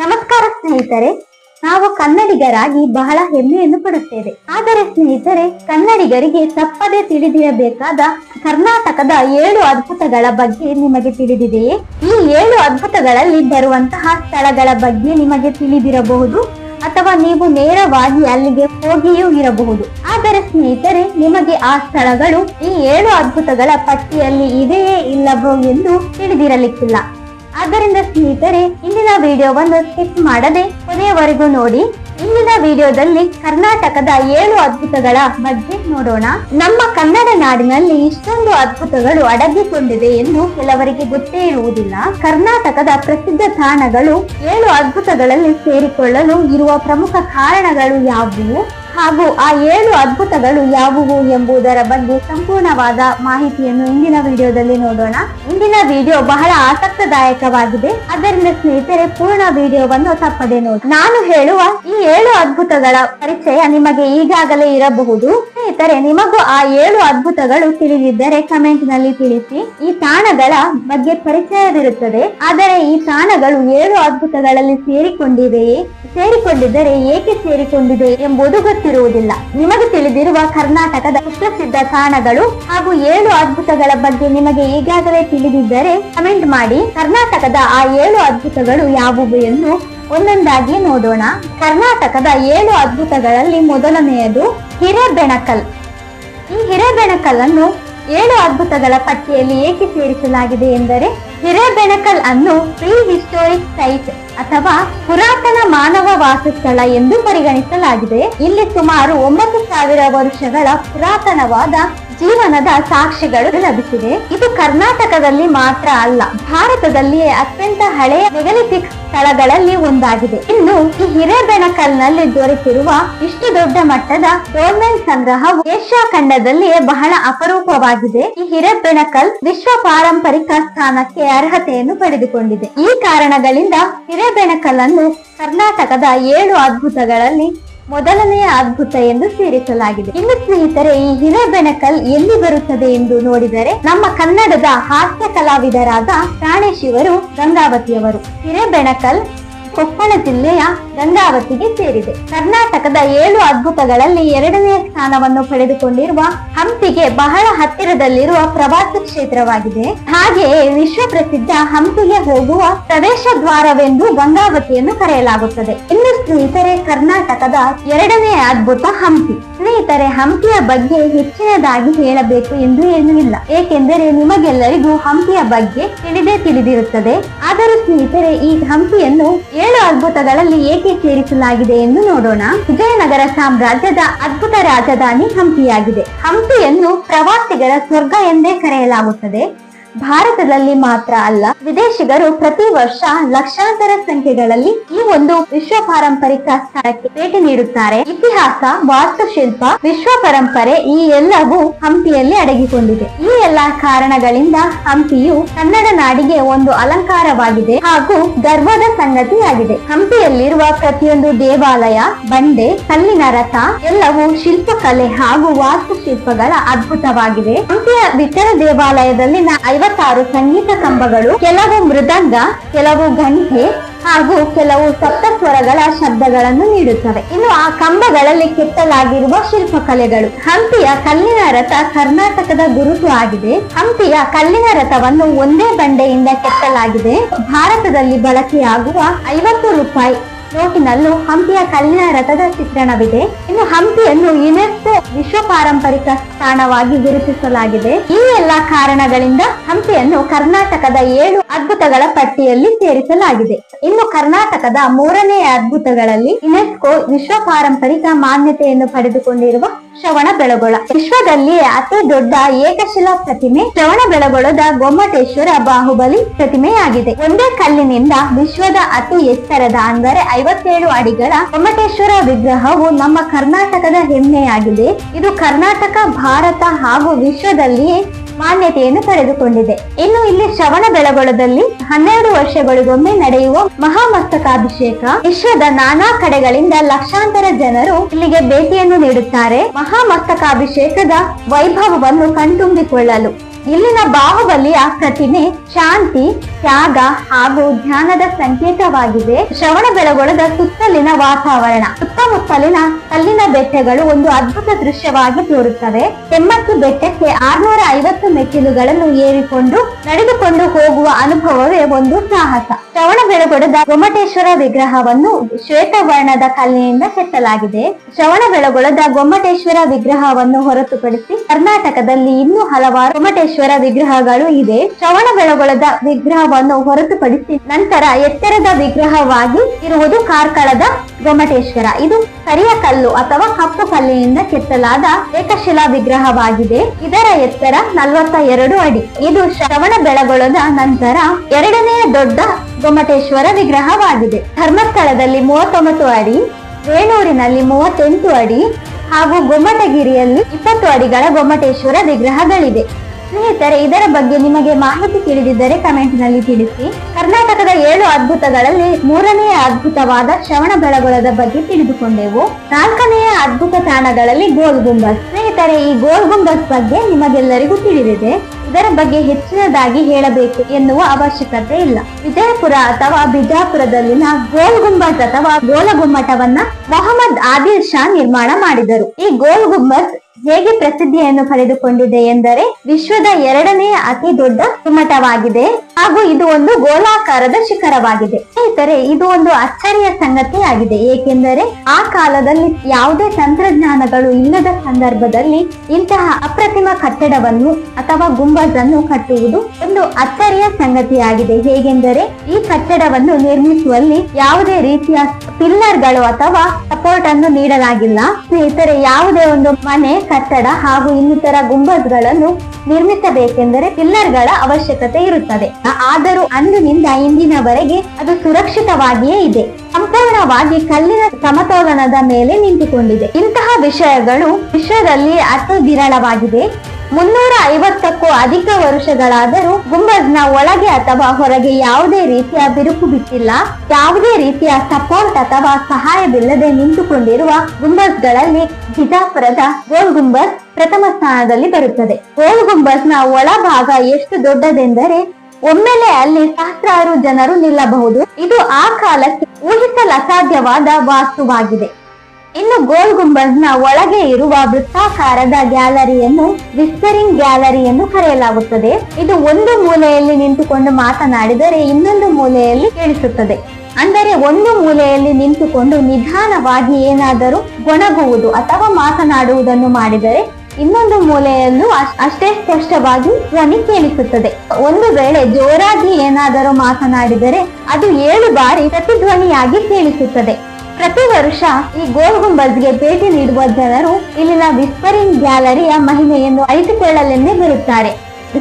ನಮಸ್ಕಾರ ಸ್ನೇಹಿತರೆ, ನಾವು ಕನ್ನಡಿಗರಾಗಿ ಬಹಳ ಹೆಮ್ಮೆಯನ್ನು ಪಡುತ್ತೇವೆ. ಆದರೆ ಸ್ನೇಹಿತರೆ, ಕನ್ನಡಿಗರಿಗೆ ತಪ್ಪದೇ ತಿಳಿದಿರಬೇಕಾದ ಕರ್ನಾಟಕದ ಏಳು ಅದ್ಭುತಗಳ ಬಗ್ಗೆ ನಿಮಗೆ ತಿಳಿದಿದೆಯೇ? ಈ ಏಳು ಅದ್ಭುತಗಳಲ್ಲಿ ಬರುವಂತಹ ಸ್ಥಳಗಳ ಬಗ್ಗೆ ನಿಮಗೆ ತಿಳಿದಿರಬಹುದು, ಅಥವಾ ನೀವು ನೇರವಾಗಿ ಅಲ್ಲಿಗೆ ಹೋಗಿಯೂ ಇರಬಹುದು. ಆದರೆ ಸ್ನೇಹಿತರೆ, ನಿಮಗೆ ಆ ಸ್ಥಳಗಳು ಈ ಏಳು ಅದ್ಭುತಗಳ ಪಟ್ಟಿಯಲ್ಲಿ ಇದೆಯೇ ಇಲ್ಲವೋ ಎಂದು ತಿಳಿದಿರಲಿಕ್ಕಿಲ್ಲ. ಆದ್ದರಿಂದ ಸ್ನೇಹಿತರೆ, ಇಂದಿನ ವಿಡಿಯೋವನ್ನು ಸ್ಕಿಪ್ ಮಾಡದೆ ಕೊನೆಯವರೆಗೂ ನೋಡಿ. ಇಂದಿನ ವಿಡಿಯೋದಲ್ಲಿ ಕರ್ನಾಟಕದ ಏಳು ಅದ್ಭುತಗಳ ಬಗ್ಗೆ ನೋಡೋಣ. ನಮ್ಮ ಕನ್ನಡ ನಾಡಿನಲ್ಲಿ ಇಷ್ಟೊಂದು ಅದ್ಭುತಗಳು ಅಡಗಿಕೊಂಡಿದೆ ಎಂದು ಕೆಲವರಿಗೆ ಗೊತ್ತೇ ಇರುವುದಿಲ್ಲ. ಕರ್ನಾಟಕದ ಪ್ರಸಿದ್ಧ ತಾಣಗಳು ಏಳು ಅದ್ಭುತಗಳಲ್ಲಿ ಸೇರಿಕೊಳ್ಳಲು ಇರುವ ಪ್ರಮುಖ ಕಾರಣಗಳು ಯಾವುವು? ಹಾಗೂ ಆ ಏಳು ಅದ್ಭುತಗಳು ಯಾವುವು ಎಂಬುದರ ಬಗ್ಗೆ ಸಂಪೂರ್ಣವಾದ ಮಾಹಿತಿಯನ್ನು ಇಂದಿನ ವಿಡಿಯೋದಲ್ಲಿ ನೋಡೋಣ. ಇಂದಿನ ವಿಡಿಯೋ ಬಹಳ ಆಸಕ್ತದಾಯಕವಾಗಿದೆ. ಅದರಿಂದ ಸ್ನೇಹಿತರೆ, ಪೂರ್ಣ ವಿಡಿಯೋವನ್ನು ತಪ್ಪದೆ ನೋಡಿ. ನಾನು ಹೇಳುವ ಈ ಏಳು ಅದ್ಭುತಗಳ ಪರಿಚಯ ನಿಮಗೆ ಈಗಾಗಲೇ ಇರಬಹುದು. ಸ್ನೇಹಿತರೆ, ನಿಮಗೂ ಆ ಏಳು ಅದ್ಭುತಗಳು ತಿಳಿದಿದ್ದರೆ ಕಮೆಂಟ್ನಲ್ಲಿ ತಿಳಿಸಿ. ಈ ತಾಣಗಳ ಬಗ್ಗೆ ಪರಿಚಯವಿರುತ್ತದೆ. ಆದರೆ ಈ ತಾಣಗಳು ಏಳು ಅದ್ಭುತಗಳಲ್ಲಿ ಸೇರಿಕೊಂಡಿವೆಯೇ? ಸೇರಿಕೊಂಡಿದ್ದರೆ ಏಕೆ ಸೇರಿಕೊಂಡಿದೆ ಎಂಬುದು ಗೊತ್ತಿರುವುದಿಲ್ಲ. ನಿಮಗೆ ತಿಳಿದಿರುವ ಕರ್ನಾಟಕದ ಸುಪ್ರಸಿದ್ಧ ತಾಣಗಳು ಹಾಗೂ ಏಳು ಅದ್ಭುತಗಳ ಬಗ್ಗೆ ನಿಮಗೆ ಈಗಾಗಲೇ ತಿಳಿದಿದ್ದರೆ ಕಮೆಂಟ್ ಮಾಡಿ. ಕರ್ನಾಟಕದ ಆ ಏಳು ಅದ್ಭುತಗಳು ಯಾವುವು ಎಂದು ಒಂದೊಂದಾಗಿ ನೋಡೋಣ. ಕರ್ನಾಟಕದ ಏಳು ಅದ್ಭುತಗಳಲ್ಲಿ ಮೊದಲನೆಯದು ಹಿರೇಬೆಣಕಲ್. ಈ ಹಿರೇಬೆಣಕಲ್ ಅನ್ನು ಏಳು ಅದ್ಭುತಗಳ ಪಟ್ಟಿಯಲ್ಲಿ ಏಕೆ ಸೇರಿಸಲಾಗಿದೆ ಎಂದರೆ ಹಿರೇಬೆಣಕಲ್ ಅನ್ನು ಪ್ರೀ ಹಿಸ್ಟೋರಿಕ್ ಸೈಟ್ ಅಥವಾ ಪುರಾತನ ಮಾನವ ವಾಸಸ್ಥಳ ಎಂದು ಪರಿಗಣಿಸಲಾಗಿದೆ. ಇಲ್ಲಿ ಸುಮಾರು ಒಂಬತ್ತು ಸಾವಿರ ವರ್ಷಗಳ ಪುರಾತನವಾದ ಜೀವನದ ಸಾಕ್ಷಿಗಳು ಲಭಿಸಿದೆ. ಇದು ಕರ್ನಾಟಕದಲ್ಲಿ ಮಾತ್ರ ಅಲ್ಲ, ಭಾರತದಲ್ಲಿಯೇ ಅತ್ಯಂತ ಹಳೆಯ ಮೆಗಲಿಥಿಕ್ ಸ್ಥಳಗಳಲ್ಲಿ ಒಂದಾಗಿದೆ. ಇನ್ನು ಈ ಹಿರೇಬೆಣಕಲ್ನಲ್ಲಿ ದೊರೆತಿರುವ ಇಷ್ಟು ದೊಡ್ಡ ಮಟ್ಟದ ಡೋರ್ಮೆನ್ ಸಂಗ್ರಹವು ಏಷ್ಯಾ ಖಂಡದಲ್ಲಿಯೇ ಬಹಳ ಅಪರೂಪವಾಗಿದೆ. ಈ ಹಿರೇಬೆಣಕಲ್ ವಿಶ್ವ ಪಾರಂಪರಿಕ ಸ್ಥಾನಕ್ಕೆ ಅರ್ಹತೆಯನ್ನು ಪಡೆದುಕೊಂಡಿದೆ. ಈ ಕಾರಣಗಳಿಂದ ಹಿರೇಬೆಣಕಲ್ ಅನ್ನು ಕರ್ನಾಟಕದ ಏಳು ಅದ್ಭುತಗಳಲ್ಲಿ ಮೊದಲನೆಯ ಅದ್ಭುತ ಎಂದು ಸೇರಿಸಲಾಗಿದೆ. ಇನ್ನು ಸ್ನೇಹಿತರೆ, ಈ ಹಿರೇಬೆಣಕಲ್ ಎಲ್ಲಿ ಬರುತ್ತದೆ ಎಂದು ನೋಡಿದರೆ, ನಮ್ಮ ಕನ್ನಡದ ಹಾಸ್ಯ ಕಲಾವಿದರಾದ ಪ್ರಾಣೇಶಿವರು ಗಂಗಾವತಿಯವರು. ಹಿರೇಬೆಣಕಲ್ ಕೊಪ್ಪಳ ಜಿಲ್ಲೆಯ ಗಂಗಾವತಿಗೆ ಸೇರಿದೆ. ಕರ್ನಾಟಕದ ಏಳು ಅದ್ಭುತಗಳಲ್ಲಿ ಎರಡನೇ ಸ್ಥಾನವನ್ನು ಪಡೆದುಕೊಂಡಿರುವ ಹಂಪಿಗೆ ಬಹಳ ಹತ್ತಿರದಲ್ಲಿರುವ ಪ್ರವಾಸಿ ಕ್ಷೇತ್ರವಾಗಿದೆ. ಹಾಗೆಯೇ ವಿಶ್ವ ಪ್ರಸಿದ್ಧ ಹಂಪಿಗೆ ಹೋಗುವ ಪ್ರವೇಶ ದ್ವಾರವೆಂದು ಗಂಗಾವತಿಯನ್ನು ಕರೆಯಲಾಗುತ್ತದೆ. ಇನ್ನಷ್ಟು ಇತರೆ ಕರ್ನಾಟಕದ ಎರಡನೇ ಅದ್ಭುತ ಹಂಪಿ. ಸ್ನೇಹಿತರೆ, ಹಂಪಿಯ ಬಗ್ಗೆ ಹೆಚ್ಚಿನದಾಗಿ ಹೇಳಬೇಕು ಎಂದು ಏನೂ ಇಲ್ಲ ಏಕೆಂದರೆ ನಿಮಗೆಲ್ಲರಿಗೂ ಹಂಪಿಯ ಬಗ್ಗೆ ತಿಳಿದೇ ತಿಳಿದಿರುತ್ತದೆ. ಆದರೂ ಸ್ನೇಹಿತರೆ, ಈ ಹಂಪಿಯನ್ನು ಏಳು ಅದ್ಭುತಗಳಲ್ಲಿ ಏಕೆ ಸೇರಿಸಲಾಗಿದೆ ಎಂದು ನೋಡೋಣ. ವಿಜಯನಗರ ಸಾಮ್ರಾಜ್ಯದ ಅದ್ಭುತ ರಾಜಧಾನಿ ಹಂಪಿಯಾಗಿದೆ. ಹಂಪಿಯನ್ನು ಪ್ರವಾಸಿಗರ ಸ್ವರ್ಗ ಎಂದೇ ಕರೆಯಲಾಗುತ್ತದೆ. ಭಾರತದಲ್ಲಿ ಮಾತ್ರ ಅಲ್ಲ, ವಿದೇಶಿಗರು ಪ್ರತಿ ವರ್ಷ ಲಕ್ಷಾಂತರ ಸಂಖ್ಯೆಗಳಲ್ಲಿ ಈ ಒಂದು ವಿಶ್ವ ಪಾರಂಪರಿಕ ಸ್ಥಳಕ್ಕೆ ಭೇಟಿ ನೀಡುತ್ತಾರೆ. ಇತಿಹಾಸ, ವಾಸ್ತುಶಿಲ್ಪ, ವಿಶ್ವ ಪರಂಪರೆ ಈ ಎಲ್ಲವೂ ಹಂಪಿಯಲ್ಲಿ ಅಡಗಿಕೊಂಡಿದೆ. ಈ ಎಲ್ಲಾ ಕಾರಣಗಳಿಂದ ಹಂಪಿಯು ಕನ್ನಡ ನಾಡಿಗೆ ಒಂದು ಅಲಂಕಾರವಾಗಿದೆ ಹಾಗೂ ಗರ್ವದ ಸಂಗತಿಯಾಗಿದೆ. ಹಂಪಿಯಲ್ಲಿರುವ ಪ್ರತಿಯೊಂದು ದೇವಾಲಯ, ಬಂಡೆ, ಕಲ್ಲಿನ ರಥ ಎಲ್ಲವೂ ಶಿಲ್ಪಕಲೆ ಹಾಗೂ ವಾಸ್ತುಶಿಲ್ಪಗಳ ಅದ್ಭುತವಾಗಿದೆ. ಹಂಪಿಯ ವಿಠಲ ದೇವಾಲಯದಲ್ಲಿನ ಐವತ್ತಾರು ಸಂಗೀತ ಕಂಬಗಳು, ಕೆಲವು ಮೃದಂಗ, ಕೆಲವು ಗಂಟೆ ಹಾಗೂ ಕೆಲವು ಸಪ್ತಸ್ವರಗಳ ಶಬ್ದಗಳನ್ನು ನೀಡುತ್ತವೆ. ಇನ್ನು ಆ ಕಂಬಗಳಲ್ಲಿ ಕೆತ್ತಲಾಗಿರುವ ಶಿಲ್ಪಕಲೆಗಳು. ಹಂಪಿಯ ಕಲ್ಲಿನ ರಥ ಕರ್ನಾಟಕದ ಗುರುತು ಆಗಿದೆ. ಹಂಪಿಯ ಕಲ್ಲಿನ ರಥವನ್ನು ಒಂದೇ ಬಂಡೆಯಿಂದ ಕೆತ್ತಲಾಗಿದೆ. ಭಾರತದಲ್ಲಿ ಬಳಕೆಯಾಗುವ ಐವತ್ತು ರೂಪಾಯಿ ನೋಟಿನಲ್ಲೂ ಹಂಪಿಯ ಕಲ್ಲಿನ ರಥದ ಚಿತ್ರಣವಿದೆ. ಇನ್ನು ಹಂಪಿಯನ್ನು ಯುನೆಸ್ಕೋ ವಿಶ್ವ ಪಾರಂಪರಿಕ ತಾಣವಾಗಿ ಗುರುತಿಸಲಾಗಿದೆ. ಈ ಎಲ್ಲಾ ಕಾರಣಗಳಿಂದ ಹಂಪಿಯನ್ನು ಕರ್ನಾಟಕದ ಏಳು ಅದ್ಭುತಗಳ ಪಟ್ಟಿಯಲ್ಲಿ ಸೇರಿಸಲಾಗಿದೆ. ಇನ್ನು ಕರ್ನಾಟಕದ ಮೂರನೇ ಅದ್ಭುತಗಳಲ್ಲಿ ಯುನೆಸ್ಕೋ ವಿಶ್ವ ಪಾರಂಪರಿಕ ಮಾನ್ಯತೆಯನ್ನು ಪಡೆದುಕೊಂಡಿರುವ ಶ್ರವಣ ಬೆಳಗೊಳ. ವಿಶ್ವದಲ್ಲಿಯೇ ಅತಿ ದೊಡ್ಡ ಏಕಶಿಲಾ ಪ್ರತಿಮೆ ಶ್ರವಣ ಬೆಳಗೊಳದ ಗೊಮ್ಮಟೇಶ್ವರ ಬಾಹುಬಲಿ ಪ್ರತಿಮೆಯಾಗಿದೆ. ಒಂದೇ ಕಲ್ಲಿನಿಂದ ವಿಶ್ವದ ಅತಿ ಎತ್ತರದ ಅಂದರೆ ಐವತ್ತೇಳು ಅಡಿಗಳ ಗೊಮ್ಮಟೇಶ್ವರ ವಿಗ್ರಹವು ನಮ್ಮ ಕರ್ನಾಟಕದ ಹೆಮ್ಮೆಯಾಗಿದೆ. ಇದು ಕರ್ನಾಟಕ, ಭಾರತ ಹಾಗೂ ವಿಶ್ವದಲ್ಲಿಯೇ ಮಾನ್ಯತೆಯನ್ನು ಪಡೆದುಕೊಂಡಿದೆ ಇನ್ನು ಇಲ್ಲಿ ಶ್ರವಣ ಬೆಳಗೊಳದಲ್ಲಿ ಹನ್ನೆರಡು ವರ್ಷಗಳಿಗೊಮ್ಮೆ ನಡೆಯುವ ಮಹಾಮಸ್ತಕಾಭಿಷೇಕ, ವಿಶ್ವದ ನಾನಾ ಕಡೆಗಳಿಂದ ಲಕ್ಷಾಂತರ ಜನರು ಇಲ್ಲಿಗೆ ಭೇಟಿಯನ್ನು ನೀಡುತ್ತಾರೆ. ಮಹಾಮಸ್ತಕಾಭಿಷೇಕದ ವೈಭವವನ್ನು ಕಣ್ತುಂಬಿಕೊಳ್ಳಲು. ಇಲ್ಲಿನ ಬಾಹುಬಲಿಯ ಪ್ರತಿಮೆ ಶಾಂತಿ, ತ್ಯಾಗ ಹಾಗೂ ಧ್ಯಾನದ ಸಂಕೇತವಾಗಿದೆ. ಶ್ರವಣ ಬೆಳಗೊಳದ ಸುತ್ತಲಿನ ವಾತಾವರಣ, ಸುತ್ತಮುತ್ತಲಿನ ಕಲ್ಲಿನ ಬೆಟ್ಟಗಳು ಒಂದು ಅದ್ಭುತ ದೃಶ್ಯವಾಗಿ ತೋರುತ್ತವೆ. ಕೆಮ್ಮತ್ತು ಬೆಟ್ಟಕ್ಕೆ ಆರ್ನೂರ ಐವತ್ತು ಮೆಟ್ಟಿಲುಗಳನ್ನು ಏರಿಕೊಂಡು ನಡೆದುಕೊಂಡು ಹೋಗುವ ಅನುಭವವೇ ಒಂದು ಸಾಹಸ. ಶ್ರವಣ ಬೆಳಗೊಳದ ಗೊಮ್ಮಟೇಶ್ವರ ವಿಗ್ರಹವನ್ನು ಶ್ವೇತವರ್ಣದ ಕಲ್ಲಿನಿಂದ ಕೆತ್ತಲಾಗಿದೆ. ಶ್ರವಣ ಬೆಳಗೊಳದ ಗೊಮ್ಮಟೇಶ್ವರ ವಿಗ್ರಹವನ್ನು ಹೊರತುಪಡಿಸಿ ಕರ್ನಾಟಕದಲ್ಲಿ ಇನ್ನೂ ಹಲವಾರು ಗೊಮ್ಮಟೇಶ್ವರ ವಿಗ್ರಹಗಳು ಇದೆ. ಶ್ರವಣ ಬೆಳಗೊಳದ ವಿಗ್ರಹವನ್ನು ಹೊರತುಪಡಿಸಿ ನಂತರ ಎತ್ತರದ ವಿಗ್ರಹವಾಗಿ ಇರುವುದು ಕಾರ್ಕಳದ ಗೊಮ್ಮಟೇಶ್ವರ. ಇದು ಕರಿಯ ಕಲ್ಲು ಅಥವಾ ಕಪ್ಪು ಕಲ್ಲಿನಿಂದ ಕೆತ್ತಲಾದ ಏಕಶಿಲಾ ವಿಗ್ರಹವಾಗಿದೆ. ಇದರ ಎತ್ತರ ನಲವತ್ತ ಎರಡು ಅಡಿ. ಇದು ಶ್ರವಣ ಬೆಳಗೊಳದ ನಂತರ ಎರಡನೆಯ ದೊಡ್ಡ ಗೊಮ್ಮಟೇಶ್ವರ ವಿಗ್ರಹವಾಗಿದೆ. ಧರ್ಮಸ್ಥಳದಲ್ಲಿ ಮೂವತ್ತೊಂಬತ್ತು ಅಡಿ, ವೇಣೂರಿನಲ್ಲಿ ಮೂವತ್ತೆಂಟು ಅಡಿ ಹಾಗೂ ಗೊಮ್ಮಟಗಿರಿಯಲ್ಲಿ ಇಪ್ಪತ್ತು ಅಡಿಗಳ ಗೊಮ್ಮಟೇಶ್ವರ ವಿಗ್ರಹಗಳಿದೆ ಸ್ನೇಹಿತರೆ, ಇದರ ಬಗ್ಗೆ ನಿಮಗೆ ಮಾಹಿತಿ ತಿಳಿದಿದ್ದರೆ ಕಮೆಂಟ್ನಲ್ಲಿ ತಿಳಿಸಿ. ಕರ್ನಾಟಕದ ಏಳು ಅದ್ಭುತಗಳಲ್ಲಿ ಮೂರನೆಯ ಅದ್ಭುತವಾದ ಶ್ರವಣ ಬೆಳಗೊಳದ ಬಗ್ಗೆ ತಿಳಿದುಕೊಂಡೆವು. ನಾಲ್ಕನೆಯ ಅದ್ಭುತ ತಾಣಗಳಲ್ಲಿ ಗೋಲ್ ಗುಂಬಸ್ ಸ್ನೇಹಿತರೆ, ಈ ಗೋಲ್ ಗುಂಬಸ್ ಬಗ್ಗೆ ನಿಮಗೆಲ್ಲರಿಗೂ ತಿಳಿದಿದೆ. ಇದರ ಬಗ್ಗೆ ಹೆಚ್ಚಿನದಾಗಿ ಹೇಳಬೇಕು ಎನ್ನುವ ಅವಶ್ಯಕತೆ ಇಲ್ಲ. ವಿಜಯಪುರ ಅಥವಾ ಬಿಜಾಪುರದಲ್ಲಿನ ಗೋಲ್ ಗುಂಬಜ್ ಅಥವಾ ಗೋಲ ಗುಮ್ಮಟವನ್ನ ಮೊಹಮ್ಮದ್ ಆದಿಲ್ ಶಾ ನಿರ್ಮಾಣ ಮಾಡಿದರು. ಈ ಗೋಲ್ ಗುಂಬಜ್ ಹೇಗೆ ಪ್ರಸಿದ್ಧಿಯನ್ನು ಪಡೆದುಕೊಂಡಿದೆ ಎಂದರೆ ವಿಶ್ವದ ಎರಡನೇ ಅತಿ ದೊಡ್ಡ ಗುಮ್ಮಟವಾಗಿದೆ. ಹಾಗೂ ಇದು ಒಂದು ಗೋಲಾಕಾರದ ಶಿಖರವಾಗಿದೆ. ಸ್ನೇಹಿತರೆ, ಇದು ಒಂದು ಅಚ್ಚರಿಯ ಸಂಗತಿಯಾಗಿದೆ ಏಕೆಂದರೆ ಆ ಕಾಲದಲ್ಲಿ ಯಾವುದೇ ತಂತ್ರಜ್ಞಾನಗಳು ಇಲ್ಲದ ಸಂದರ್ಭದಲ್ಲಿ ಇಂತಹ ಅಪ್ರತಿಮ ಕಟ್ಟಡವನ್ನು ಅಥವಾ ಗುಂಬಜನ್ನು ಕಟ್ಟುವುದು ಒಂದು ಅಚ್ಚರಿಯ ಸಂಗತಿಯಾಗಿದೆ ಹೇಗೆಂದರೆ ಈ ಕಟ್ಟಡವನ್ನು ನಿರ್ಮಿಸುವಲ್ಲಿ ಯಾವುದೇ ರೀತಿಯ ಪಿಲ್ಲರ್ಗಳು ಅಥವಾ ಸಪೋರ್ಟ್ ಅನ್ನು ನೀಡಲಾಗಿಲ್ಲ. ಸ್ನೇಹಿತರೆ, ಯಾವುದೇ ಒಂದು ಮನೆ ಕಟ್ಟಡ ಹಾಗೂ ಇನ್ನಿತರ ಗುಂಬಜ್ಗಳನ್ನು ನಿರ್ಮಿಸಬೇಕೆಂದರೆ ಪಿಲ್ಲರ್ಗಳ ಅವಶ್ಯಕತೆ ಇರುತ್ತದೆ. ಆದರೂ ಅಂದಿನಿಂದ ಇಂದಿನವರೆಗೆ ಅದು ಸುರಕ್ಷಿತವಾಗಿಯೇ ಇದೆ. ಸಂಪೂರ್ಣವಾಗಿ ಕಲ್ಲಿನ ಸಮತೋಲನದ ಮೇಲೆ ನಿಂತುಕೊಂಡಿದೆ. ಇಂತಹ ವಿಷಯಗಳು ವಿಶ್ವದಲ್ಲಿ ಅತಿ ವಿರಳವಾಗಿದೆ ಮುನ್ನೂರ ಐವತ್ತಕ್ಕೂ ಅಧಿಕ ವರ್ಷಗಳಾದರೂ ಗುಂಬಜ್ನ ಒಳಗೆ ಅಥವಾ ಹೊರಗೆ ಯಾವುದೇ ರೀತಿಯ ಬಿರುಕು ಬಿಟ್ಟಿಲ್ಲ. ಯಾವುದೇ ರೀತಿಯ ಸಪೋರ್ಟ್ ಅಥವಾ ಸಹಾಯವಿಲ್ಲದೆ ನಿಂತುಕೊಂಡಿರುವ ಗುಂಬಜ್ಗಳಲ್ಲಿ ಬಿಜಾಪುರದ ಗೋಲ್ ಗುಂಬಜ್ ಪ್ರಥಮ ಸ್ಥಾನದಲ್ಲಿ ಬರುತ್ತದೆ. ಗೋಲ್ ಗುಂಬಜ್ನ ಒಳಭಾಗ ಎಷ್ಟು ದೊಡ್ಡದೆಂದರೆ ಒಮ್ಮೆಲೆ ಅಲ್ಲಿ ಸಹಸ್ರಾರು ಜನರು ನಿಲ್ಲಬಹುದು. ಇದು ಆ ಕಾಲಕ್ಕೆ ಊಹಿಸಲಸಾಧ್ಯವಾದ ವಾಸ್ತುವಾಗಿದೆ. ಇನ್ನು ಗೋಲ್ ಗುಂಬಜ್ನ ಒಳಗೆ ಇರುವ ವೃತ್ತಾಕಾರದ ಗ್ಯಾಲರಿಯನ್ನು ವಿಸ್ತರಿಂಗ್ ಗ್ಯಾಲರಿ ಎಂದು ಕರೆಯಲಾಗುತ್ತದೆ. ಇದು ಒಂದು ಮೂಲೆಯಲ್ಲಿ ನಿಂತುಕೊಂಡು ಮಾತನಾಡಿದರೆ ಇನ್ನೊಂದು ಮೂಲೆಯಲ್ಲಿ ಕೇಳಿಸುತ್ತದೆ. ಅಂದರೆ ಒಂದು ಮೂಲೆಯಲ್ಲಿ ನಿಂತುಕೊಂಡು ನಿಧಾನವಾಗಿ ಏನಾದರೂ ಗೊಣಗುವುದು ಅಥವಾ ಮಾತನಾಡುವುದನ್ನು ಮಾಡಿದರೆ ಇನ್ನೊಂದು ಮೂಲೆಯಲ್ಲೂ ಅಷ್ಟೇ ಸ್ಪಷ್ಟವಾಗಿ ಧ್ವನಿ ಕೇಳಿಸುತ್ತದೆ. ಒಂದು ವೇಳೆ ಜೋರಾಗಿ ಏನಾದರೂ ಮಾತನಾಡಿದರೆ ಅದು ಏಳು ಬಾರಿ ಪ್ರತಿಧ್ವನಿಯಾಗಿ ಕೇಳಿಸುತ್ತದೆ. ಪ್ರತಿ ವರ್ಷ ಈ ಗೋಲ್ ಗುಂಬಜ್ಗೆ ಭೇಟಿ ನೀಡುವ ಜನರು ಇಲ್ಲಿನ ವಿಸ್ಪರಿಂಗ್ ಗ್ಯಾಲರಿಯ ಮಹಿಮೆಯನ್ನು ಅರಿತುಕೊಳ್ಳಲೆಂದೇ ಬರುತ್ತಾರೆ.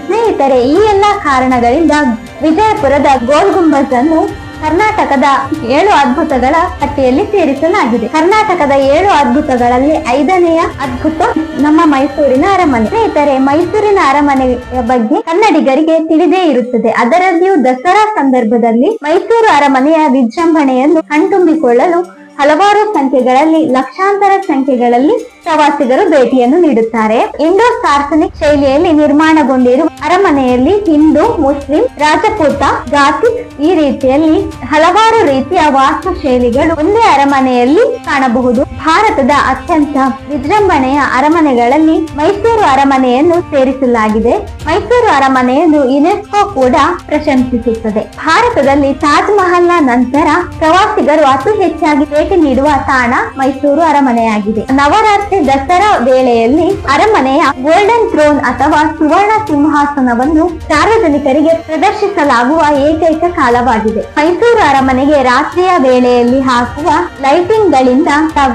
ಸ್ನೇಹಿತರೆ, ಈ ಎಲ್ಲಾ ಕಾರಣಗಳಿಂದ ವಿಜಯಪುರದ ಗೋಲ್ ಗುಂಬಜ್ ಅನ್ನು ಕರ್ನಾಟಕದ ಏಳು ಅದ್ಭುತಗಳ ಪಟ್ಟಿಯಲ್ಲಿ ಸೇರಿಸಲಾಗಿದೆ. ಕರ್ನಾಟಕದ ಏಳು ಅದ್ಭುತಗಳಲ್ಲಿ ಐದನೆಯ ಅದ್ಭುತ ನಮ್ಮ ಮೈಸೂರಿನ ಅರಮನೆ. ಸ್ನೇಹಿತರೆ, ಮೈಸೂರಿನ ಅರಮನೆಯ ಬಗ್ಗೆ ಕನ್ನಡಿಗರಿಗೆ ತಿಳಿದೇ ಇರುತ್ತದೆ. ಅದರಲ್ಲಿಯೂ ದಸರಾ ಸಂದರ್ಭದಲ್ಲಿ ಮೈಸೂರು ಅರಮನೆಯ ವಿಜೃಂಭಣೆಯನ್ನು ಕಣ್ತುಂಬಿಕೊಳ್ಳಲು ಹಲವಾರು ಸಂಖ್ಯೆಗಳಲ್ಲಿ, ಲಕ್ಷಾಂತರ ಸಂಖ್ಯೆಗಳಲ್ಲಿ ಪ್ರವಾಸಿಗರು ಭೇಟಿಯನ್ನು ನೀಡುತ್ತಾರೆ. ಇಂಡೋ ಸಾರ್ಸನಿಕ್ ಶೈಲಿಯಲ್ಲಿ ನಿರ್ಮಾಣಗೊಂಡಿರುವ ಅರಮನೆಯಲ್ಲಿ ಹಿಂದೂ, ಮುಸ್ಲಿಂ, ರಾಜಪೂತ ಜಾತಿ ಈ ರೀತಿಯಲ್ಲಿ ಹಲವಾರು ರೀತಿಯ ವಾಸ್ತು ಶೈಲಿಗಳು ಒಂದೇ ಅರಮನೆಯಲ್ಲಿ ಕಾಣಬಹುದು. ಭಾರತದ ಅತ್ಯಂತ ವಿಜೃಂಭಣೆಯ ಅರಮನೆಗಳಲ್ಲಿ ಮೈಸೂರು ಅರಮನೆಯನ್ನು ಸೇರಿಸಲಾಗಿದೆ. ಮೈಸೂರು ಅರಮನೆಯನ್ನು ಯುನೆಸ್ಕೋ ಕೂಡ ಪ್ರಶಂಸಿಸುತ್ತದೆ. ಭಾರತದಲ್ಲಿ ತಾಜ್ ಮಹಲ್ನ ನಂತರ ಪ್ರವಾಸಿಗರು ಅತಿ ಹೆಚ್ಚಾಗಿ ಭೇಟಿ ನೀಡುವ ತಾಣ ಮೈಸೂರು ಅರಮನೆಯಾಗಿದೆ. ನವರಾತ್ರಿ ದಸರಾ ವೇಳೆಯಲ್ಲಿ ಅರಮನೆಯ ಗೋಲ್ಡನ್ ಥ್ರೋನ್ ಅಥವಾ ಸುವರ್ಣ ಸಿಂಹಾಸನವನ್ನು ಸಾರ್ವಜನಿಕರಿಗೆ ಪ್ರದರ್ಶಿಸಲಾಗುವ ಏಕೈಕ ಕಾಲವಾಗಿದೆ. ಮೈಸೂರು ಅರಮನೆಗೆ ರಾತ್ರಿಯ ವೇಳೆಯಲ್ಲಿ ಹಾಕುವ ಲೈಟಿಂಗ್ ಗಳಿಂದ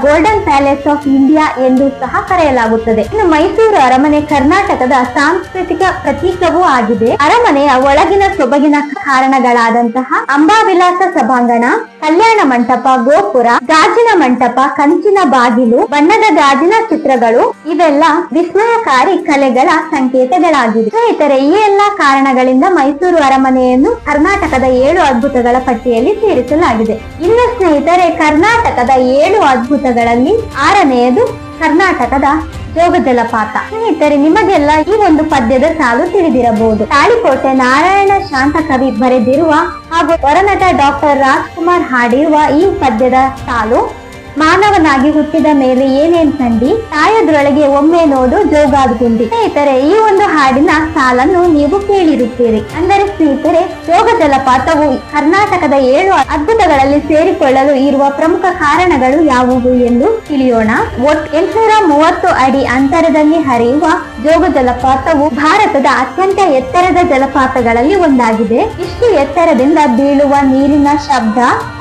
ಗೋಲ್ಡನ್ ಪ್ಯಾಲೇಸ್ ಆಫ್ ಇಂಡಿಯಾ ಎಂದು ಸಹ ಕರೆಯಲಾಗುತ್ತದೆ. ಇನ್ನು ಮೈಸೂರು ಅರಮನೆ ಕರ್ನಾಟಕದ ಸಾಂಸ್ಕೃತಿಕ ಪ್ರತೀಕವೂ ಆಗಿದೆ. ಅರಮನೆಯ ಒಳಗಿನ ಸೊಬಗಿನ ಕಾರಣಗಳಾದಂತಹ ಅಂಬಾವಿಲಾಸ ಸಭಾಂಗಣ, ಕಲ್ಯಾಣ ಮಂಟಪ ಗೋಪುರ, ಗಾಜಿನ ಮಂಟಪ, ಕಂಚಿನ ಬಾಗಿಲು, ಬಣ್ಣದ ಗಾಜಿನ ಚಿತ್ರಗಳು ಇವೆಲ್ಲ ವಿಸ್ಮಯಕಾರಿ ಕಲೆಗಳ ಸಂಕೇತಗಳಾಗಿವೆ. ಸ್ನೇಹಿತರೆ, ಈ ಎಲ್ಲಾ ಕಾರಣಗಳಿಂದ ಮೈಸೂರು ಅರಮನೆಯನ್ನು ಕರ್ನಾಟಕದ ಏಳು ಅದ್ಭುತಗಳ ಪಟ್ಟಿಯಲ್ಲಿ ಸೇರಿಸಲಾಗಿದೆ. ಇನ್ನು ಸ್ನೇಹಿತರೆ, ಕರ್ನಾಟಕದ ಏಳು ಅದ್ಭುತಗಳಲ್ಲಿ ಆರನೆಯದು ಕರ್ನಾಟಕದ ಜೋಗ ಜಲಪಾತ ಸ್ನೇಹಿತರೆ, ನಿಮಗೆಲ್ಲ ಈ ಒಂದು ಪದ್ಯದ ಸಾಲು ತಿಳಿದಿರಬಹುದು. ತಾಳಿಕೋಟೆ ನಾರಾಯಣ ಶಾಂತ ಕವಿ ಬರೆದಿರುವ ಹಾಗೂ ಹೊರನಟ ಡಾಕ್ಟರ್ ರಾಜ್ಕುಮಾರ್ ಹಾಡಿರುವ ಈ ಪದ್ಯದ ಸಾಲು ಮಾನವನಾಗಿ ಹುಟ್ಟಿದ ಮೇಲೆ ಏನೇನ್ ತಂಡಿ ತಾಯದ್ರೊಳಗೆ ಒಮ್ಮೆ ನೋಡು ಜೋಗಾದ್ಗುಂಡಿ. ಸ್ನೇಹಿತರೆ, ಈ ಒಂದು ಹಾಡಿನ ಸಾಲನ್ನು ನೀವು ಕೇಳಿರುತ್ತೀರಿ. ಅಂದರೆ ಸ್ನೇಹಿತರೆ ಜೋಗ ಜಲಪಾತವು ಕರ್ನಾಟಕದ ಏಳು ಅದ್ಭುತಗಳಲ್ಲಿ ಸೇರಿಕೊಳ್ಳಲು ಇರುವ ಪ್ರಮುಖ ಕಾರಣಗಳು ಯಾವುವು ಎಂದು ತಿಳಿಯೋಣ. ಒಟ್ಟು ಎಂಟುನೂರ ಮೂವತ್ತು ಅಡಿ ಅಂತರದಲ್ಲಿ ಹರಿಯುವ ಜೋಗ ಜಲಪಾತವು ಭಾರತದ ಅತ್ಯಂತ ಎತ್ತರದ ಜಲಪಾತಗಳಲ್ಲಿ ಒಂದಾಗಿದೆ. ಇಷ್ಟು ಎತ್ತರದಿಂದ ಬೀಳುವ ನೀರಿನ ಶಬ್ದ,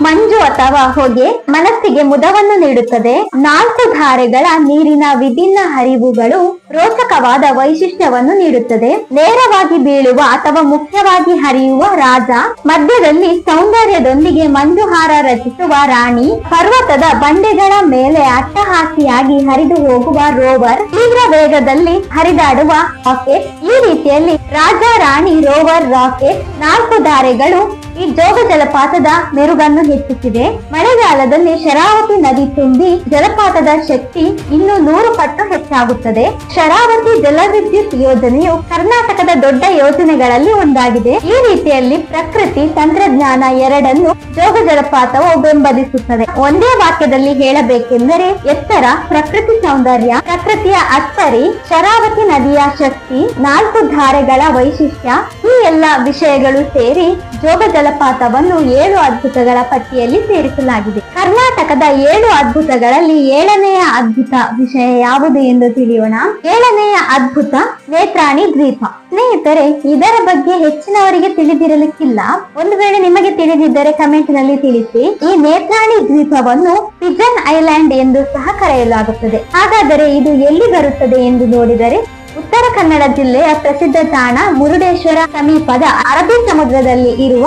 ಮಂಜು ಅಥವಾ ಹೊಗೆ ಮನಸ್ಸಿಗೆ ಮುದವನ್ನು ನೀಡುತ್ತದೆ. ನಾಲ್ಕು ಧಾರೆಗಳ ನೀರಿನ ವಿಭಿನ್ನ ಹರಿವುಗಳು ರೋಚಕವಾದ ವೈಶಿಷ್ಟ್ಯವನ್ನು ನೀಡುತ್ತದೆ. ನೇರವಾಗಿ ಬೀಳುವ ಅಥವಾ ಮುಖ್ಯವಾಗಿ ಹರಿಯುವ ರಾಜ, ಮಧ್ಯದಲ್ಲಿ ಸೌಂದರ್ಯದೊಂದಿಗೆ ಮಂಜುಹಾರ ರಚಿಸುವ ರಾಣಿ, ಪರ್ವತದ ಬಂಡೆಗಳ ಮೇಲೆ ಅಟ್ಟಹಾಸಿಯಾಗಿ ಹರಿದು ಹೋಗುವ ರೋವರ್, ತೀವ್ರ ವೇಗದಲ್ಲಿ ಹರಿದಾಡುವ ರಾಕೆಟ್ ಈ ರೀತಿಯಲ್ಲಿ ರಾಜ ರಾಣಿ ರೋವರ್ ರಾಕೆಟ್ ನಾಲ್ಕು ಧಾರೆಗಳು ಈ ಜೋಗ ಜಲಪಾತದ ಮೆರುಗನ್ನು ಹೆಚ್ಚಿಸಿದೆ. ಮಳೆಗಾಲದಲ್ಲಿ ಶರಾವತಿ ನದಿ ತುಂಬಿ ಜಲಪಾತದ ಶಕ್ತಿ ಇನ್ನು ನೂರು ಪಟ್ಟು ಹೆಚ್ಚಾಗುತ್ತದೆ. ಶರಾವತಿ ಜಲವಿದ್ಯುತ್ ಯೋಜನೆಯು ಕರ್ನಾಟಕದ ದೊಡ್ಡ ಯೋಜನೆಗಳಲ್ಲಿ ಒಂದಾಗಿದೆ. ಈ ರೀತಿಯಲ್ಲಿ ಪ್ರಕೃತಿ ತಂತ್ರಜ್ಞಾನ ಎರಡನ್ನು ಜೋಗ ಜಲಪಾತವು ಬೆಂಬಲಿಸುತ್ತದೆ. ಒಂದೇ ವಾಕ್ಯದಲ್ಲಿ ಹೇಳಬೇಕೆಂದರೆ ಎತ್ತರ ಪ್ರಕೃತಿ ಸೌಂದರ್ಯ, ಪ್ರಕೃತಿಯ ಅಚ್ಚರಿ, ಶರಾವತಿ ನದಿಯ ಶಕ್ತಿ, ನಾಲ್ಕು ಧಾರೆಗಳ ವೈಶಿಷ್ಟ್ಯ, ಈ ಎಲ್ಲ ವಿಷಯಗಳು ಸೇರಿ ಜೋಗ ಜಲಪಾತವನ್ನು ಏಳು ಅದ್ಭುತಗಳ ಪಟ್ಟಿಯಲ್ಲಿ ಸೇರಿಸಲಾಗಿದೆ. ಕರ್ನಾಟಕದ ಏಳು ಅದ್ಭುತಗಳಲ್ಲಿ ಏಳನೆಯ ಅದ್ಭುತ ವಿಷಯ ಯಾವುದು ಎಂದು ತಿಳಿಯೋಣ. ಏಳನೆಯ ಅದ್ಭುತ ನೇತ್ರಾಣಿ ದ್ವೀಪ. ಸ್ನೇಹಿತರೆ, ಇದರ ಬಗ್ಗೆ ಹೆಚ್ಚಿನವರಿಗೆ ತಿಳಿದಿರಲಿಕ್ಕಿಲ್ಲ. ಒಂದು ವೇಳೆ ನಿಮಗೆ ತಿಳಿದಿದ್ದರೆ ಕಮೆಂಟ್ನಲ್ಲಿ ತಿಳಿಸಿ. ಈ ನೇತ್ರಾಣಿ ದ್ವೀಪವನ್ನು ಪಿಜನ್ ಐಲ್ಯಾಂಡ್ ಎಂದು ಸಹ ಕರೆಯಲಾಗುತ್ತದೆ. ಹಾಗಾದರೆ ಇದು ಎಲ್ಲಿ ಬರುತ್ತದೆ ಎಂದು ನೋಡಿದರೆ, ಉತ್ತರ ಕನ್ನಡ ಜಿಲ್ಲೆಯ ಪ್ರಸಿದ್ಧ ತಾಣ ಮುರುಡೇಶ್ವರ ಸಮೀಪದ ಅರಬ್ಬಿ ಸಮುದ್ರದಲ್ಲಿ ಇರುವ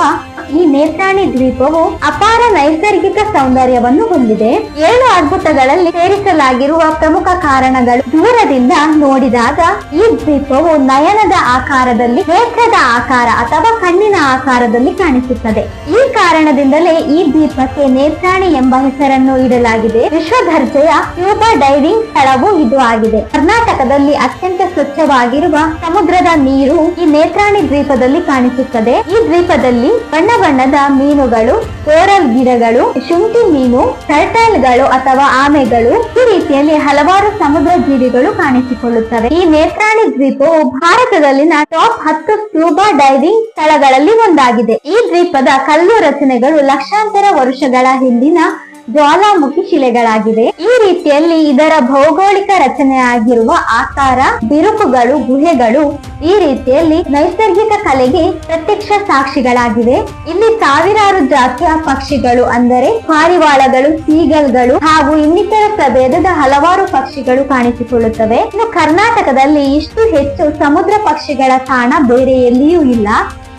ಈ ನೇತ್ರಾಣಿ ದ್ವೀಪವು ಅಪಾರ ನೈಸರ್ಗಿಕ ಸೌಂದರ್ಯವನ್ನು ಹೊಂದಿದೆ. ಏಳು ಅದ್ಭುತಗಳಲ್ಲಿ ಸೇರಿಸಲಾಗಿರುವ ಪ್ರಮುಖ ಕಾರಣಗಳು ದೂರದಿಂದ ನೋಡಿದಾಗ ಈ ದ್ವೀಪವು ನಯನದ ಆಕಾರದಲ್ಲಿ ನೇತ್ರದ ಆಕಾರ ಅಥವಾ ಕಣ್ಣಿನ ಆಕಾರದಲ್ಲಿ ಕಾಣಿಸುತ್ತದೆ. ಈ ಕಾರಣದಿಂದಲೇ ಈ ದ್ವೀಪಕ್ಕೆ ನೇತ್ರಾಣಿ ಎಂಬ ಹೆಸರನ್ನು ಇಡಲಾಗಿದೆ. ವಿಶ್ವ ದರ್ಜೆಯ ಟ್ಯೂಬಾ ಡೈವಿಂಗ್ ಸ್ಥಳವು ಇದು ಆಗಿದೆ. ಕರ್ನಾಟಕದಲ್ಲಿ ಅತ್ಯಂತ ಸ್ವಚ್ಛವಾಗಿರುವ ಸಮುದ್ರದ ನೀರು ಈ ನೇತ್ರಾಣಿ ದ್ವೀಪದಲ್ಲಿ ಕಾಣಿಸುತ್ತದೆ. ಈ ದ್ವೀಪದಲ್ಲಿ ಬಣ್ಣ ಬಣ್ಣದ ಮೀನುಗಳು, ಕೋರಲ್ ಗಿಡಗಳು, ಶುಂಠಿ ಮೀನು ಟರ್ಟಲ್ಗಳು ಅಥವಾ ಆಮೆಗಳು ಈ ರೀತಿಯಲ್ಲಿ ಹಲವಾರು ಸಮುದ್ರ ಜೀವಿಗಳು ಕಾಣಿಸಿಕೊಳ್ಳುತ್ತವೆ. ಈ ನೇತ್ರಾಣಿ ದ್ವೀಪವು ಭಾರತದಲ್ಲಿನ ಟಾಪ್ ಹತ್ತು ಸ್ಕೂಬಾ ಡೈವಿಂಗ್ ಸ್ಥಳಗಳಲ್ಲಿ ಒಂದಾಗಿದೆ. ಈ ದ್ವೀಪದ ಕಲ್ಲು ರಚನೆಗಳು ಲಕ್ಷಾಂತರ ವರ್ಷಗಳ ಹಿಂದಿನ ಜ್ವಾಲಾಮುಖಿ ಶಿಲೆಗಳಾಗಿವೆ. ಈ ರೀತಿಯಲ್ಲಿ ಇದರ ಭೌಗೋಳಿಕ ರಚನೆ ಆಗಿರುವ ಆಕಾರ, ಬಿರುಕುಗಳು, ಗುಹೆಗಳು ಈ ರೀತಿಯಲ್ಲಿ ನೈಸರ್ಗಿಕ ಕಲೆಗೆ ಪ್ರತ್ಯಕ್ಷ ಸಾಕ್ಷಿಗಳಾಗಿವೆ. ಇಲ್ಲಿ ಸಾವಿರಾರು ಜಾತಿಯ ಪಕ್ಷಿಗಳು ಅಂದರೆ ಪಾರಿವಾಳಗಳು, ಸೀಗಲ್ಗಳು ಹಾಗೂ ಇನ್ನಿತರ ಪ್ರಭೇದದ ಹಲವಾರು ಪಕ್ಷಿಗಳು ಕಾಣಿಸಿಕೊಳ್ಳುತ್ತವೆ. ಇನ್ನು ಕರ್ನಾಟಕದಲ್ಲಿ ಇಷ್ಟು ಹೆಚ್ಚು ಸಮುದ್ರ ಪಕ್ಷಿಗಳ ತಾಣ ಬೇರೆ ಎಲ್ಲಿಯೂ ಇಲ್ಲ.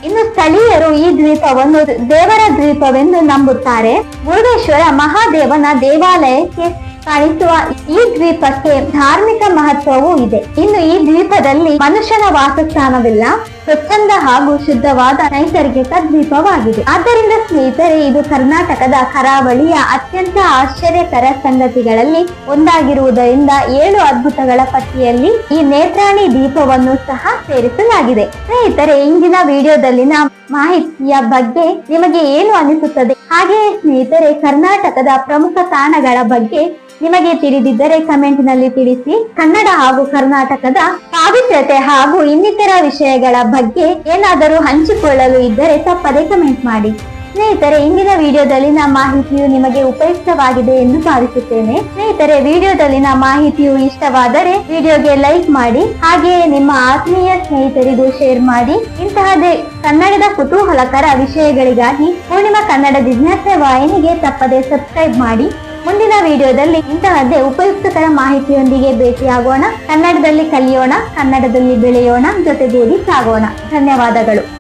ಇನ್ನು ಸ್ಥಳೀಯರು ಈ ದ್ವೀಪವನ್ನು ದೇವರ ದ್ವೀಪವೆಂದು ನಂಬುತ್ತಾರೆ. ಮುರುಡೇಶ್ವರ ಮಹಾದೇವನ ದೇವಾಲಯಕ್ಕೆ ಕಾಣಿಸುವ ಈ ದ್ವೀಪಕ್ಕೆ ಧಾರ್ಮಿಕ ಮಹತ್ವವೂ ಇದೆ. ಇನ್ನು ಈ ದ್ವೀಪದಲ್ಲಿ ಮನುಷ್ಯನ ವಾಸಸ್ಥಾನವಿಲ್ಲ. ಸ್ವಚ್ಛಂದ ಹಾಗೂ ಶುದ್ಧವಾದ ನೈಸರ್ಗಿಕ ದ್ವೀಪವಾಗಿದೆ. ಆದ್ದರಿಂದ ಸ್ನೇಹಿತರೆ, ಇದು ಕರ್ನಾಟಕದ ಕರಾವಳಿಯ ಅತ್ಯಂತ ಆಶ್ಚರ್ಯಕರ ಸಂಗತಿಗಳಲ್ಲಿ ಒಂದಾಗಿರುವುದರಿಂದ ಏಳು ಅದ್ಭುತಗಳ ಪಟ್ಟಿಯಲ್ಲಿ ಈ ನೇತ್ರಾಣಿ ದ್ವೀಪವನ್ನು ಸಹ ಸೇರಿಸಲಾಗಿದೆ. ಸ್ನೇಹಿತರೆ, ಇಂದಿನ ವಿಡಿಯೋದಲ್ಲಿನ ಮಾಹಿತಿಯ ಬಗ್ಗೆ ನಿಮಗೆ ಏನು ಅನಿಸುತ್ತದೆ? ಹಾಗೆಯೇ ಸ್ನೇಹಿತರೆ, ಕರ್ನಾಟಕದ ಪ್ರಮುಖ ತಾಣಗಳ ಬಗ್ಗೆ ನಿಮಗೆ ತಿಳಿದಿದ್ದರೆ ಕಮೆಂಟ್ನಲ್ಲಿ ತಿಳಿಸಿ. ಕನ್ನಡ ಹಾಗೂ ಕರ್ನಾಟಕದ ಪಾವಿತ್ರ್ಯತೆ ಹಾಗೂ ಇನ್ನಿತರ ವಿಷಯಗಳ ಬಗ್ಗೆ ಏನಾದರೂ ಹಂಚಿಕೊಳ್ಳಲು ಇದ್ದರೆ ತಪ್ಪದೆ ಕಮೆಂಟ್ ಮಾಡಿ. ಸ್ನೇಹಿತರೆ, ಇಂದಿನ ವಿಡಿಯೋದಲ್ಲಿನ ಮಾಹಿತಿಯು ನಿಮಗೆ ಉಪಯುಕ್ತವಾಗಿದೆ ಎಂದು ಭಾವಿಸುತ್ತೇನೆ. ಸ್ನೇಹಿತರೆ, ವಿಡಿಯೋದಲ್ಲಿನ ಮಾಹಿತಿಯು ಇಷ್ಟವಾದರೆ ವಿಡಿಯೋಗೆ ಲೈಕ್ ಮಾಡಿ, ಹಾಗೆಯೇ ನಿಮ್ಮ ಆತ್ಮೀಯ ಸ್ನೇಹಿತರಿಗೂ ಶೇರ್ ಮಾಡಿ. ಇಂತಹದೇ ಕನ್ನಡದ ಕುತೂಹಲಕರ ವಿಷಯಗಳಿಗಾಗಿ ಪೂರ್ಣಿಮಾ ಕನ್ನಡ ಜಿಜ್ಞಾಸೆ ವಾಹಿನಿಗೆ ತಪ್ಪದೆ ಸಬ್ಸ್ಕ್ರೈಬ್ ಮಾಡಿ. ಮುಂದಿನ ವಿಡಿಯೋದಲ್ಲಿ ಇಂತಹದ್ದೇ ಉಪಯುಕ್ತಕರ ಮಾಹಿತಿಯೊಂದಿಗೆ ಭೇಟಿಯಾಗೋಣ. ಕನ್ನಡದಲ್ಲಿ ಕಲಿಯೋಣ, ಕನ್ನಡದಲ್ಲಿ ಬೆಳೆಯೋಣ, ಜೊತೆಗೂಡಿ ಸಾಗೋಣ. ಧನ್ಯವಾದಗಳು.